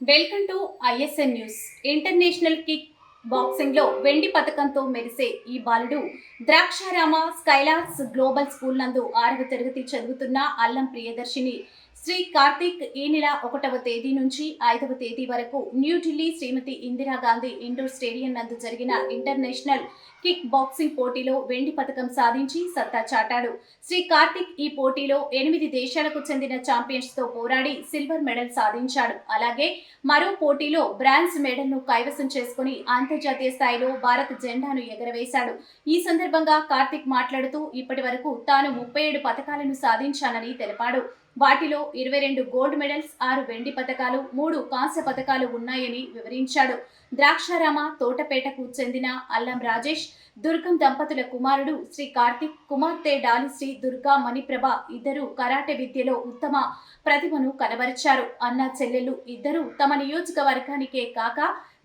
Welcome to ISN news. International kick బాక్సింగ్లో వెండి పథకంతో మెరిసే ఈ బాలుడు ద్రాక్షారామ స్కైలాస్ గ్లోబల్ స్కూల్ నందు ఆరవ తరగతి చదువుతున్న అల్లం ప్రియదర్శిని. శ్రీ కార్తీక్ ఈ నెల ఒకటవ తేదీ నుంచి ఐదవ తేదీ వరకు న్యూఢిల్లీ శ్రీమతి ఇందిరాగాంధీ ఇండోర్ స్టేడియం నందు జరిగిన ఇంటర్నేషనల్ కిక్ బాక్సింగ్ పోటీలో వెండి పథకం సాధించి సత్తా చాటాడు. శ్రీ కార్తిక్ ఈ పోటీలో ఎనిమిది దేశాలకు చెందిన ఛాంపియన్స్తో పోరాడి సిల్వర్ మెడల్ సాధించాడు. అలాగే మరో పోటీలో బ్రాంజ్ మెడల్ను కైవసం చేసుకుని అంతర్జాతీయ స్థాయిలో భారత్ జెండాను ఎగరవేశాడు. ఈ సందర్భంగా కార్తిక్ మాట్లాడుతూ ఇప్పటి వరకు తాను ముప్పై ఏడు పథకాలను సాధించానని తెలిపాడు. వాటిలో ఇరవై రెండు గోల్డ్ మెడల్స్ ఆరు వెండి పథకాలు మూడు కాంస్య పథకాలు ఉన్నాయని వివరించాడు. ద్రాక్షారామ తోటపేటకు చెందిన అల్లం రాజేష్ దుర్గం దంపతుల కుమారుడు శ్రీ కార్తిక్ కుమార్తె డాలిశ్రీ దుర్గా మణిప్రభ ఇద్దరు కరాటే విద్యలో ఉత్తమ ప్రతిభను కనబరిచారు. అన్న చెల్లెలు ఇద్దరు తమ నియోజకవర్గానికే కాక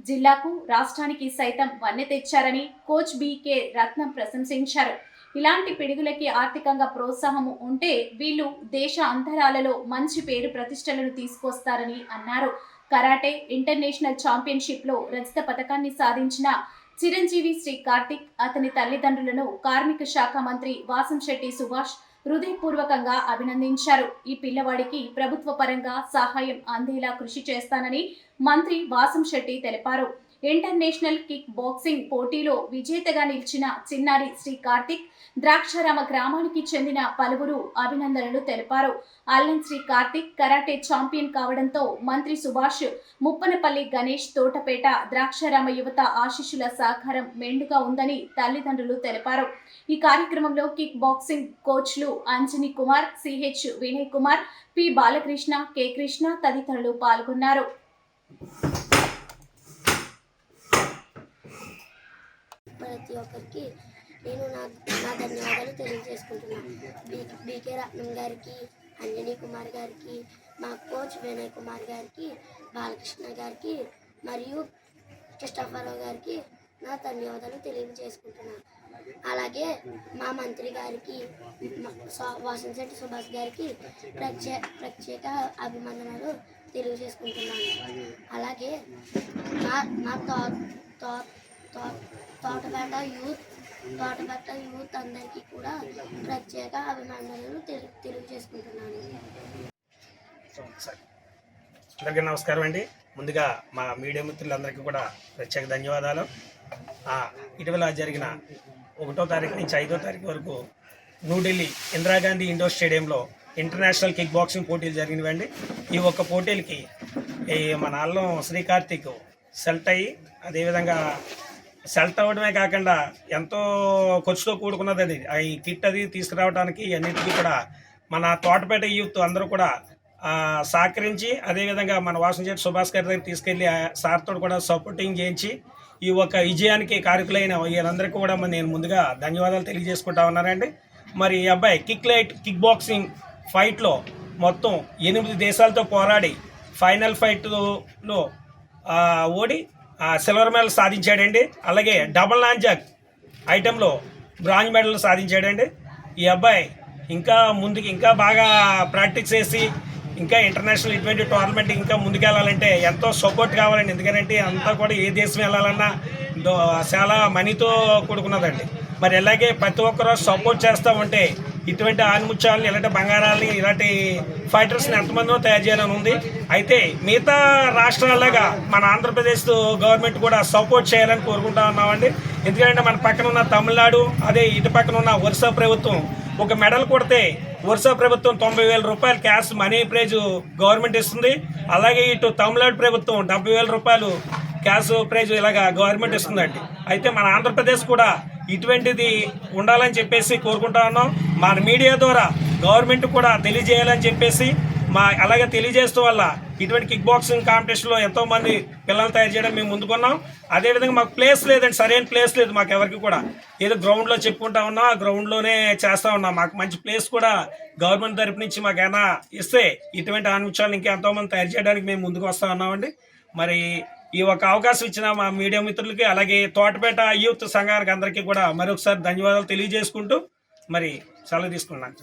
జిల్లాకు రాష్ట్రానికి సైతం వన్నె తెచ్చారని కోచ్ బీకే రత్నం ప్రశంసించారు. ఇలాంటి పిడుగులకి ఆర్థికంగా ప్రోత్సాహము ఉంటే వీళ్ళు దేశ అంతరాలలో మంచి పేరు ప్రతిష్టలను తీసుకొస్తారని అన్నారు. కరాటే ఇంటర్నేషనల్ ఛాంపియన్షిప్లో రజత పథకాన్ని సాధించిన చిరంజీవి శ్రీ కార్తిక్ అతని తల్లిదండ్రులను కార్మిక శాఖ మంత్రి వాసంశెట్టి సుభాష్ హృదయపూర్వకంగా అభినందించారు. ఈ పిల్లవాడికి ప్రభుత్వ పరంగా సహాయం అందేలా కృషి చేస్తానని మంత్రి వాసంశెట్టి తెలిపారు. ఇంటర్నేషనల్ కిక్ బాక్సింగ్ పోటీలో విజేతగా నిలిచిన చిన్నారి శ్రీ కార్తిక్ ద్రాక్షారామ గ్రామానికి చెందిన పలువురు అభినందనలు తెలిపారు. అల్లం శ్రీ కార్తిక్ కరాటే ఛాంపియన్ కావడంతో మంత్రి సుభాష్ ముప్పనపల్లి గణేష్ తోటపేట ద్రాక్షారామ యువత ఆశీస్సుల సహకారం మెండుగా ఉందని తల్లిదండ్రులు తెలిపారు. ఈ కార్యక్రమంలో kick boxing కోచ్లు Anjani Kumar CH Vinay Kumar P Balakrishna K Krishna తదితరులు పాల్గొన్నారు. ప్రతి ఒక్కరికి నేను నా నా ధన్యవాదాలు తెలియజేసుకుంటున్నాను. బీ బీకే రత్నం గారికి అంజనీ కుమార్ గారికి మా కోచ్ వినయ్ కుమార్ గారికి బాలకృష్ణ గారికి మరియు కృష్ణఫరావు గారికి నా ధన్యవాదాలు తెలియజేసుకుంటున్నాను. అలాగే మా మంత్రి గారికి వాసంశెట్టి సుభాష్ గారికి ప్రత్యే ప్రత్యేక అభినందనలు తెలియజేసుకుంటున్నాను. అలాగే మా మా తో తో- తోటపేట యూత్ తోటపేట యూత్ అందరికీ కూడా ప్రత్యేక అభినందనలు తెలి తెలియజేసుకుంటున్నాను. సరే. అందరికీ నమస్కారం అండి. ముందుగా మా మీడియా మిత్రులందరికీ కూడా ప్రత్యేక ధన్యవాదాలు. ఇటీవల జరిగిన ఒకటో తారీఖు నుంచి ఐదో తారీఖు వరకు న్యూఢిల్లీ ఇందిరాగాంధీ ఇండోర్ స్టేడియంలో ఇంటర్నేషనల్ కిక్ బాక్సింగ్ పోటీలు జరిగినవండి. ఈ ఒక్క పోటీలకి మన అల్లం శ్రీ కార్తిక్ సెలెక్ట్ అయ్యి అదేవిధంగా సెల్ట్ అవ్వడమే కాకుండా ఎంతో ఖర్చుతో కూడుకున్నది అది. ఈ కిట్ అది తీసుకురావడానికి అన్నిటికీ కూడా మన తోటపేట యూత్ అందరూ కూడా సహకరించి అదేవిధంగా మన వాసంశెట్టి సుభాష్ గారి దగ్గర తీసుకెళ్ళి ఆ సార్తో కూడా సపోర్టింగ్ చేయించి ఈ ఒక విజయానికి కారకులైన వీళ్ళందరికీ కూడా నేను ముందుగా ధన్యవాదాలు తెలియజేసుకుంటా ఉన్నానండి. మరి ఈ అబ్బాయి కిక్ లైట్ కిక్ బాక్సింగ్ ఫైట్లో మొత్తం ఎనిమిది దేశాలతో పోరాడి ఫైనల్ ఫైట్లో ఓడి సిల్వర్ మెడల్ సాధించాడండి. అలాగే డబల్ నాన్జాక్ ఐటెంలో బ్రాంజ్ మెడల్ సాధించాడండి. ఈ అబ్బాయి ఇంకా ముందుకు ఇంకా బాగా ప్రాక్టీస్ చేసి ఇంకా ఇంటర్నేషనల్ ఇటువంటి టోర్నమెంట్ ఇంకా ముందుకెళ్ళాలంటే ఎంతో సపోర్ట్ కావాలండి. ఎందుకంటే అంతా కూడా ఏ దేశం వెళ్ళాలన్నా దో- చాలా మనీతో కూడుకున్నదండి. మరి అలాగే ప్రతి ఒక్కరూ సపోర్ట్ చేస్తూ ఉంటే ఇటువంటి ఆనిముత్యాలని ఇలాంటి బంగారాలని ఇలాంటి ఫైటర్స్ని ఎంతమందో తయారు చేయాలని ఉంది. అయితే మిగతా రాష్ట్రాలగా మన ఆంధ్రప్రదేశ్ గవర్నమెంట్ కూడా సపోర్ట్ చేయాలని కోరుకుంటా ఉన్నామండి. ఎందుకంటే మన పక్కన ఉన్న తమిళనాడు అదే ఇటు పక్కన ఉన్న ఒరిస్సా ప్రభుత్వం ఒక మెడల్ కొడితే ఒరిస్సా ప్రభుత్వం తొంభై వేల రూపాయలు క్యాష్ మనీ ప్రైజ్ గవర్నమెంట్ ఇస్తుంది. అలాగే ఇటు తమిళనాడు ప్రభుత్వం డెబ్బై వేల రూపాయలు గ్యాస్ ప్రైజ్ ఇలాగా గవర్నమెంట్ ఇస్తుందండి. అయితే మన ఆంధ్రప్రదేశ్ కూడా ఇటువంటిది ఉండాలని చెప్పేసి కోరుకుంటా ఉన్నాం. మన మీడియా ద్వారా గవర్నమెంట్ కూడా తెలియజేయాలని చెప్పేసి మా అలాగే తెలియజేస్తూ వల్ల ఇటువంటి కిక్ బాక్సింగ్ కాంపిటీషన్లో ఎంతో మంది పిల్లలు తయారు చేయడం మేము ముందుకున్నాం. అదేవిధంగా మాకు ప్లేస్ లేదండి సరైన ప్లేస్ లేదు మాకు ఎవరికి కూడా. ఏదో గ్రౌండ్లో చెప్పుకుంటా ఉన్నాం ఆ గ్రౌండ్లోనే చేస్తూ ఉన్నాం. మాకు మంచి ప్లేస్ కూడా గవర్నమెంట్ తరపు నుంచి మాకు ఇస్తే ఇటువంటి ఆన్విషయాలు ఇంకా ఎంతోమంది తయారు చేయడానికి మేము ముందుకు వస్తూ ఉన్నామండి. మరి ఈ ఒక అవకాశం ఇచ్చిన మా మీడియా మిత్రులకి అలాగే తోటపేట యూత్ సంఘానికి అందరికీ కూడా మరొకసారి ధన్యవాదాలు తెలియజేసుకుంటూ మరి సెలవు తీసుకున్నాను